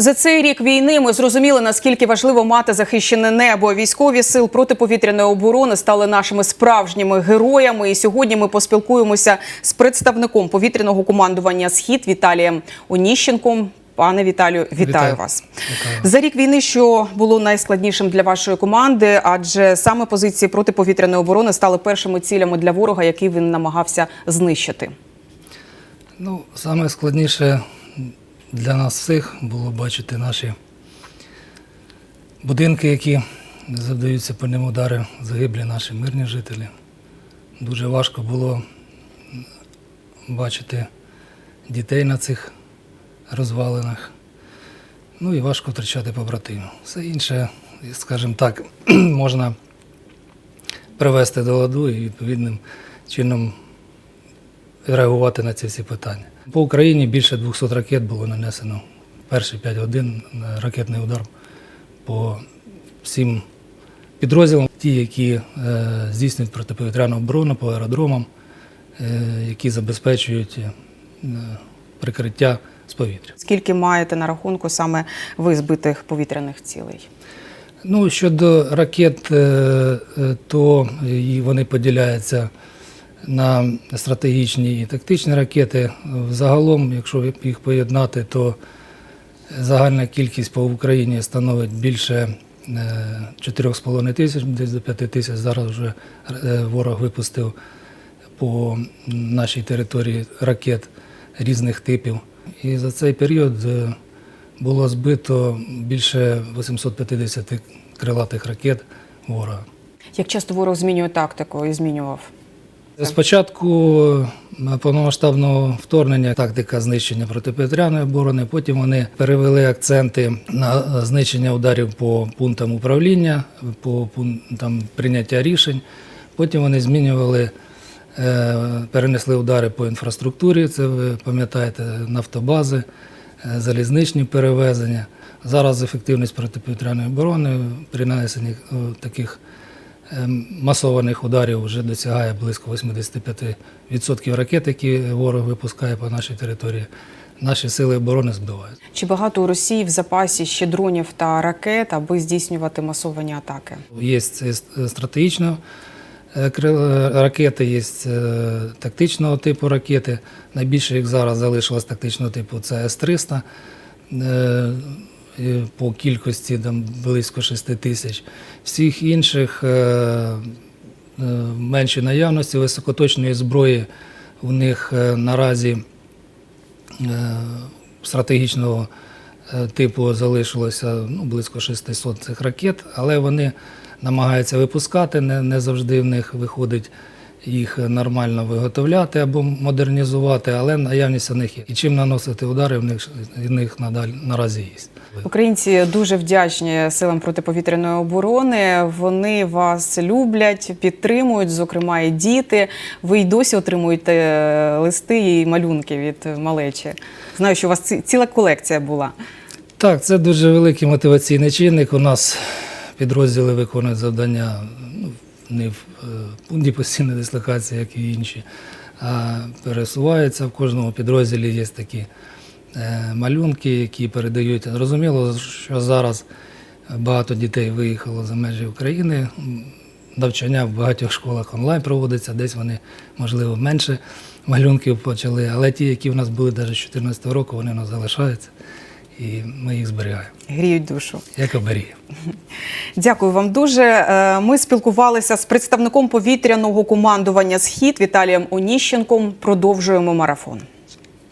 За цей рік війни ми зрозуміли, наскільки важливо мати захищене небо. Військові сил протиповітряної оборони стали нашими справжніми героями. І сьогодні ми поспілкуємося з представником повітряного командування Схід Віталієм Оніщенком. Пане Віталію, вітаю, Вітаю. вас Вітаю. за рік війни, що було найскладнішим для вашої команди, адже саме позиції протиповітряної оборони стали першими цілями для ворога, який він намагався знищити. Ну, саме складніше для нас всіх було бачити наші будинки, які завдаються по ним удари, загиблі наші мирні жителі. Дуже важко було бачити дітей на цих розвалинах. Ну і важко втрачати побратимів. Все інше, скажімо так, можна привести до ладу і відповідним чином реагувати на ці всі питання. По Україні більше 200 ракет було нанесено перші 5 годин на ракетний удар по всім підрозділам, ті, які е, здійснюють протиповітряну оборону по аеродромам, е, які забезпечують е, прикриття з повітря. Скільки маєте на рахунку саме ви збитих повітряних цілей? Ну, щодо ракет, е, е, то вони поділяються на стратегічні і тактичні ракети. Загалом, якщо їх поєднати, то загальна кількість по Україні становить більше е, 4,5 тисяч, десь до 5 тисяч. Зараз вже е, ворог випустив по нашій території ракет різних типів. І за цей період е, було збито більше 850 крилатих ракет ворога. Як часто ворог змінює тактику і змінював? Спочатку е, повномасштабного вторгнення тактика знищення протиповітряної оборони. Потім вони перевели акценти на знищення ударів по пунктам управління, по пунктам прийняття рішень. Потім вони змінювали, е, перенесли удари по інфраструктурі. Це ви пам'ятаєте, нафтобази, е, залізничні перевезення. Зараз ефективність протиповітряної оборони при нанесенні е, таких масованих ударів вже досягає близько 85% ракет, які ворог випускає по нашій території. Наші сили оборони збивають. Чи багато у Росії в запасі ще дронів та ракет, аби здійснювати масовані атаки? Є стратегічно е, ракети, є е, тактичного типу ракети. Найбільше їх зараз залишилось тактичного типу це С-300. Е, По кількості там близько 6 тисяч. Всіх інших е, е, менші наявності високоточної зброї у них наразі стратегічного типу залишилося ну, близько 600 цих ракет, але вони намагаються випускати, не, не завжди в них виходить їх нормально виготовляти або модернізувати, але наявність у них є. І чим наносити удари, в них, в них надаль, наразі є. Українці дуже вдячні силам протиповітряної оборони. Вони вас люблять, підтримують, зокрема і діти. Ви й досі отримуєте е, листи і малюнки від малечі. Знаю, що у вас ціла колекція була. Так, це дуже великий мотиваційний чинник. У нас підрозділи виконують завдання ну, не в е, пункті постійної дислокації, як і інші, а пересуваються. В кожному підрозділі є такі е, малюнки, які передають. Зрозуміло, що зараз багато дітей виїхало за межі України. Навчання в багатьох школах онлайн проводиться, десь вони, можливо, менше малюнків почали, але ті, які в нас були навіть з 2014 року, вони у нас залишаються і ми їх зберігаємо, Гріють душу. як оберіє. Дякую вам дуже. Е, Ми спілкувалися з представником повітряного командування Схід Віталієм Оніщенком. Продовжуємо марафон.